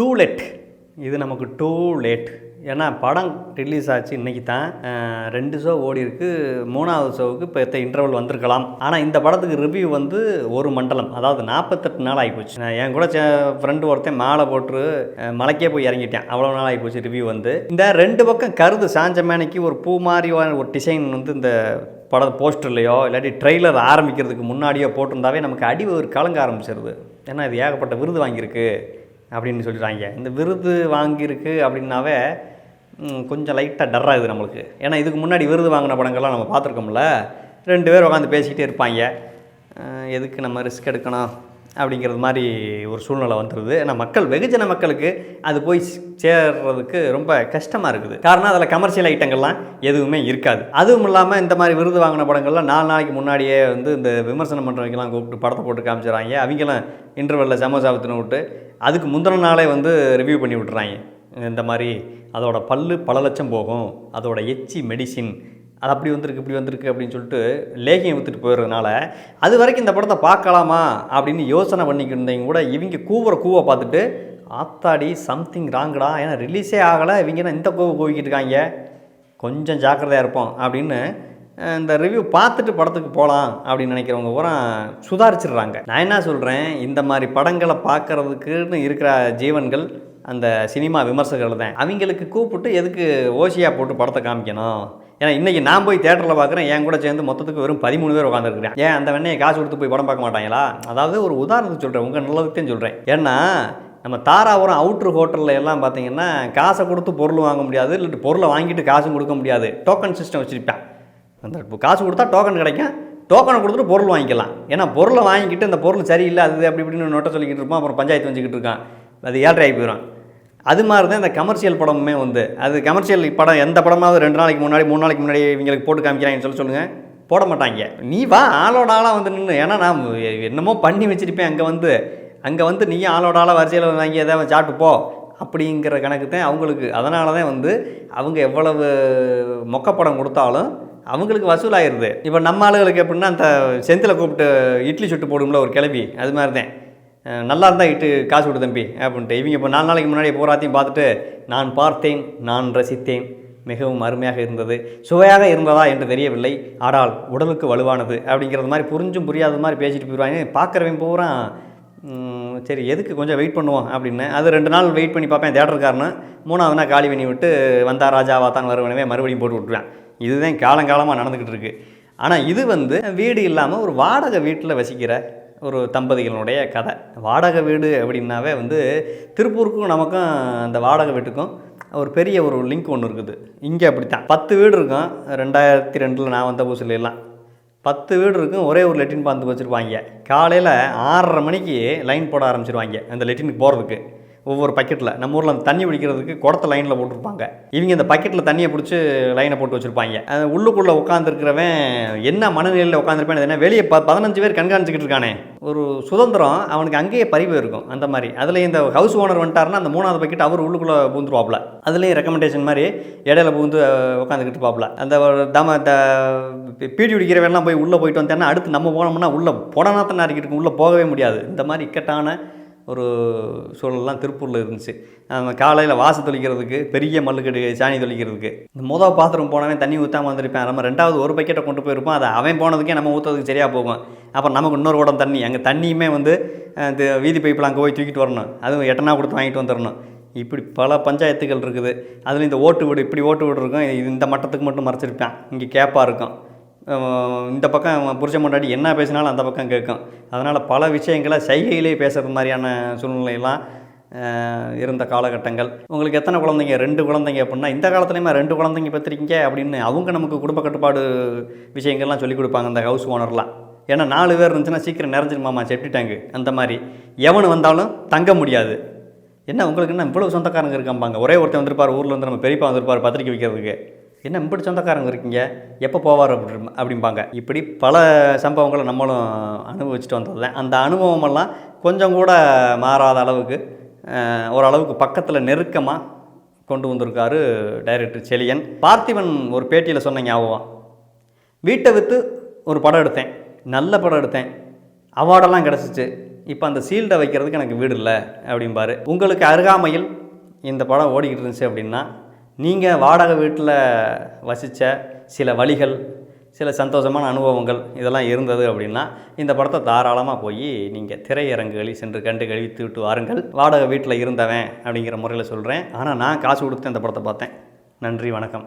Two let இது நமக்கு too late ஏன்னா படம் ரிலீஸ் ஆச்சு இன்றைக்கி தான். ரெண்டு ஷோ ஓடி இருக்கு. மூணாவது ஷோவுக்கு இப்போ எத்த இன்டர்வல் வந்திருக்கலாம். ஆனால் இந்த படத்துக்கு ரிவ்யூ வந்து ஒரு மண்டலம். அதாவது நாற்பத்தெட்டு நாள் ஆகிப்போச்சு. நான் என் கூட ஃப்ரெண்டு ஒருத்தன் மாலை போட்டு மலைக்கே போய் இறங்கிட்டேன். அவ்வளோ நாள் ஆகிப்போச்சு ரிவ்யூ வந்து. இந்த ரெண்டு பக்கம் கருது சாஞ்ச மேனைக்கு ஒரு பூ மாதிரி ஒரு டிசைன் வந்து இந்த பட போஸ்டர்லையோ இல்லாட்டி ட்ரெய்லர் ஆரம்பிக்கிறதுக்கு முன்னாடியோ போட்டிருந்தாவே நமக்கு அடி ஒரு கலங்க ஆரம்பிச்சிருது. ஏன்னா இது ஏகப்பட்ட விருது வாங்கியிருக்கு. அப்படின்னு சொல்லிடுறாங்க. இந்த விருது வாங்கியிருக்கு அப்படின்னாவே கொஞ்சம் லைட்டாக டர் ஆகுது நம்மளுக்கு. ஏன்னா இதுக்கு முன்னாடி விருது வாங்கின படங்கள்லாம் நம்ம பார்த்துருக்கோம்ல. ரெண்டு பேர் உட்காந்து பேசிக்கிட்டே இருப்பாங்க. எதுக்கு நம்ம ரிஸ்க் எடுக்கணும்? அப்படிங்கிறது மாதிரி ஒரு சூழ்நிலை வந்துடுது ஏன்னா மக்கள் வெகுஜன மக்களுக்கு அது போய் சேர்றதுக்கு ரொம்ப கஷ்டமாக இருக்குது. காரணம் அதில் கமர்ஷியல் ஐட்டங்கள்லாம் எதுவுமே இருக்காது. அதுவும் இல்லாமல் இந்த மாதிரி விருது வாங்கின படங்கள்லாம் நாலு நாளைக்கு முன்னாடியே வந்து இந்த விமர்சனம் பண்ணுறவங்கலாம் கூப்பிட்டு படத்தை போட்டு காமிச்சிடறாங்க. அவங்களாம் இன்டர்வெல்லில் சமோசாபத்தின விட்டு அதுக்கு முந்தின நாளே வந்து ரிவ்யூ பண்ணி விட்டுறாங்க. இந்த மாதிரி அதோட பல்லு பல லட்சம் போகும். அதோட எச்சி மெடிசின் அது அப்படி வந்திருக்கு இப்படி வந்திருக்கு அப்படின்னு சொல்லிட்டு லேகியம் வித்துட்டு போயிடுறதுனால அது வரைக்கும் இந்த படத்தை பார்க்கலாமா அப்படின்னு யோசனை பண்ணிக்கிட்டு இருந்தவங்க கூட இவங்க கூவுற கூவை பார்த்துட்டு ஆத்தாடி சம்திங் ராங்கடா ஏன்னா ரிலீஸே ஆகலை. இவங்க என்ன இந்த கூவை கூவிக்கிட்டு இருக்காங்க? கொஞ்சம் ஜாக்கிரதையாக இருப்போம் அப்படின்னு இந்த ரிவ்யூ பார்த்துட்டு படத்துக்கு போகலாம் அப்படின்னு நினைக்கிறவங்க பூரா சுதாரிச்சிடுறாங்க. நான் என்ன சொல்கிறேன் இந்த மாதிரி படங்களை பார்க்கறதுக்குன்னு இருக்கிற ஜீவன்கள் அந்த சினிமா விமர்சகர்கள் தான். அவங்களுக்கு கூப்பிட்டு எதுக்கு ஓசியாக போட்டு படத்தை காமிக்கணும்? ஏன்னா இன்றைக்கி நான் போய் தேட்டரில் பார்க்குறேன் என் கூட சேர்ந்து மொத்தத்துக்கு வெறும் பதிமூணு பேர் உட்காந்துருக்கிறேன் ஏன் அந்த வெண்ணையை காசு கொடுத்து போய் படம் பார்க்க மாட்டாங்களா? அதாவது ஒரு உதாரணத்துக்கு சொல்கிறேன் உங்கள் நல்லதுக்குன்னு சொல்கிறேன் ஏன்னா நம்ம தாராபுரம் அவுட்ரு ஹோட்டலில் எல்லாம் பார்த்தீங்கன்னா காசை கொடுத்து பொருள் வாங்க முடியாது இல்லை பொருளை வாங்கிட்டு காசும் கொடுக்க முடியாது. டோக்கன் சிஸ்டம் வச்சுருப்பேன். அந்த இப்போ காசு கொடுத்தா டோக்கன் கிடைக்கும். டோக்கனை கொடுத்துட்டு பொருள் வாங்கிக்கலாம். ஏன்னா பொருளை வாங்கிக்கிட்டு அந்த பொருள் சரியில்லை அது அப்படி இப்படின்னு நோட்டை சொல்லிக்கிட்டு இருப்போம் அப்புறம் பஞ்சாயத்து வச்சுக்கிட்டு இருக்கான். அது ஏழ்ரை ஆகி போயிடும் அது மாதிரி தான் இந்த கமர்ஷியல் படமுமே வந்து. அது கமர்ஷியல் படம் எந்த படமாவது ரெண்டு நாளைக்கு முன்னாடி மூணு நாளைக்கு முன்னாடி இவங்களுக்கு போட்டு காமிக்கிறாங்கன்னு சொல்லி சொல்லுங்கள் போட மாட்டாங்க. நீ வா ஆளோட ஆளாக வந்து நின்று ஏன்னா நான் என்னமோ பண்ணி வச்சுருப்பேன் அங்கே வந்து. அங்கே வந்து நீ ஆளோட ஆளாக வரிசையில் வாங்கி எதாவது சாப்பிட்டு போ. அப்படிங்கிற கணக்கு தான் அவங்களுக்கு. அதனால தான் வந்து அவங்க எவ்வளவு மொக்கப்படம் கொடுத்தாலும் அவங்களுக்கு வசூலாயிருது. இப்போ நம்ம ஆளுகளுக்கு எப்படின்னா அந்த செந்தில் கூப்பிட்டு இட்லி சுட்டு போடும்ல ஒரு கிளவி அது மாதிரி தான் நல்லா இருந்தால் இட்டு காசு கொடு தம்பி அப்படின்ட்டு. இவங்க இப்போ நாலு நாளைக்கு முன்னாடி பூராத்தையும் பார்த்துட்டு நான் பார்த்தேன் நான் ரசித்தேன் மிகவும் அருமையாக இருந்தது. சுவையாக இருந்ததா என்று தெரியவில்லை. ஆனால் உடலுக்கு வலுவானது அப்படிங்கிறது மாதிரி புரிஞ்சும் புரியாத மாதிரி பேசிட்டு போயிடுவாங்க பார்க்குறவன் பூரா சரி எதுக்கு கொஞ்சம் வெயிட் பண்ணுவோம் அப்படின்னு. அது ரெண்டு நாள் வெயிட் பண்ணி பார்ப்பேன் தேட்டருக்காரனு. மூணாவது நாள் காலி பண்ணி விட்டு வந்தா ராஜாவா தான் வருவனவே மறுபடியும் போட்டு விட்டுருவேன். இதுதான் காலங்காலமாக நடந்துக்கிட்டு இருக்கு. ஆனால் இது வந்து வீடு இல்லாமல் ஒரு வாடகை வீட்டில் வசிக்கிற ஒரு தம்பதிகளுடைய கதை. வாடகை வீடு அப்படின்னாவே வந்து திருப்பூருக்கும் நமக்கும் அந்த வாடகை வீட்டுக்கும் ஒரு பெரிய ஒரு லிங்க் ஒன்று இருக்குது. இங்கே அப்படித்தான். பத்து வீடு இருக்கும். ரெண்டாயிரத்தி ரெண்டில் நான் வந்த புதுசுல பத்து வீடு இருக்கும். ஒரே ஒரு லெட்டின் பார்த்து வச்சுருப்பாங்க. காலையில் ஆறரை மணிக்கு லைன் போட ஆரம்பிச்சிருவாங்க அந்த லெட்டினுக்கு போகிறதுக்கு ஒவ்வொரு பக்கெட்டில் நம்ம ஊரில் அந்த தண்ணி பிடிக்கிறதுக்கு குடத்தை லைனில் போட்டிருப்பாங்க. இவங்க இந்த பக்கெட்டில் தண்ணியை பிடிச்சி லைனை போட்டு வச்சுருப்பாங்க. அது உள்ளுக்குள்ளே உட்காந்துருக்கிறவன் என்ன மனநிலையில் உட்காந்துருப்பேன் என்ன வெளியே ப பதினஞ்சு பேர் கண்காணிச்சிக்கிட்டு இருக்கானே. ஒரு சுதந்திரம் அவனுக்கு அங்கேயே பறிவு இருக்கும். அந்த மாதிரி. அதில் இந்த ஹவுஸ் ஓனர் வந்துட்டாருன்னா அந்த மூணாவது பக்கெட் அவர் உள்ளுக்குள்ளே பூந்துருவாப்புல. அதுலேயும் ரெக்கமெண்டேஷன் மாதிரி இடையில பூந்து உட்காந்துக்கிட்டு பாப்புல அந்த தம த பீடி பிடிக்கிறவெல்லாம் போய் உள்ளே போயிட்டு வந்தேன்னா அடுத்து நம்ம போனோம்னா உள்ளே புடனாத்தான் இருக்கிட்டு உள்ளே போகவே முடியாது. இந்த மாதிரி இக்கட்டான ஒரு சூழல்லாம் திருப்பூரில் இருந்துச்சு. நம்ம காலையில் வாசல் தொளிக்கிறதுக்கு பெரிய மல்லுக்கடி சாணி தொளிக்கிறதுக்கு. இந்த மொதல் பாத்திரம் போனவன் தண்ணி ஊற்றாம வந்திருப்பேன். நம்ம ரெண்டாவது ஒரு பக்கெட்டை கொண்டு போயிருப்போம். அதை அவன் போனதுக்கே நம்ம ஊற்றுறதுக்கு சரியாக போகும். அப்புறம் நமக்கு இன்னொரு குடம் தண்ணி. அங்கே தண்ணியுமே வந்து இந்த வீதி பைப்பில் அங்கே போய் தூக்கிட்டு வரணும். அதுவும் எட்டனா கொடுத்து வாங்கிட்டு வந்துடணும் இப்படி பல பஞ்சாயத்துகள் இருக்குது. அதில் இந்த ஓட்டு வீடு இப்படி ஓட்டு வீடு இருக்கும். இது இந்த மட்டத்துக்கு மட்டும் மறைச்சிருப்பேன். இங்கே கேப்பாக இருக்கும். இந்த பக்கம் புருஷ முன்னாடி என்ன பேசினாலும் அந்த பக்கம் கேட்கும். அதனால் பல விஷயங்களை சைகையிலே பேசுகிற மாதிரியான சூழ்நிலையெல்லாம் இருந்த காலகட்டங்கள். உங்களுக்கு எத்தனை குழந்தைங்க? ரெண்டு குழந்தைங்க அப்படின்னா இந்த காலத்துலேயுமே ரெண்டு குழந்தைங்க பெற்றிருக்கீங்க அப்படின்னு அவங்க நமக்கு குடும்ப கட்டுப்பாடு விஷயங்கள்லாம் சொல்லிக் கொடுப்பாங்க அந்த ஹவுஸ் ஓனர்லாம் ஏன்னா நாலு பேர் இருந்துச்சுன்னா சீக்கிரம் நிறைஞ்சிருமாமா செப்டி டேங்கு அந்த மாதிரி. எவனு வந்தாலும் தங்க முடியாது. என்ன உங்களுக்கு என்ன இவ்வளோ சொந்தக்காரங்க இருக்காம்பாங்க? ஒரே ஒருத்தன் வந்திருப்பார் ஊரில் வந்து நம்ம பெரியப்பா வந்திருப்பார் பத்திரிக்கை வைக்கிறதுக்கு. என்ன இப்படி சொந்தக்காரங்க இருக்கீங்க? எப்போ போவார் அப்படி அப்படிம்பாங்க. இப்படி பல சம்பவங்களை நம்மளும் அனுபவிச்சுட்டு வந்ததில்ல அந்த அனுபவமெல்லாம் கொஞ்சம் கூட மாறாத அளவுக்கு ஓரளவுக்கு பக்கத்தில் நெருக்கமாக கொண்டு வந்திருக்காரு டைரக்டர் செலியன். பார்த்திபன் ஒரு பேட்டியில் சொன்ன ஞாபகம். வீட்டை விற்று ஒரு படம் எடுத்தேன். நல்ல படம் எடுத்தேன். அவார்டெல்லாம் கிடச்சிச்சு. இப்போ அந்த சீல்டை வைக்கிறதுக்கு எனக்கு வீடு இல்லை அப்படிம்பாரு. உங்களுக்கு அருகாமையில் இந்த படம் ஓடிக்கிட்டு இருந்துச்சு அப்படின்னா நீங்கள் வாடகை வீட்டில் வசித்த சில வழிகள் சில சந்தோஷமான அனுபவங்கள் இதெல்லாம் இருந்தது அப்படின்னா இந்த படத்தை தாராளமாக போய் நீங்கள் திரையரங்குகளில் சென்று கண்டு கழித்து விட்டு வாருங்கள். வாடகை வீட்டில் இருந்தவன் அப்படிங்கிற முறையில் சொல்கிறேன் ஆனால் நான் காசு கொடுத்து இந்த படத்தை பார்த்தேன். நன்றி வணக்கம்.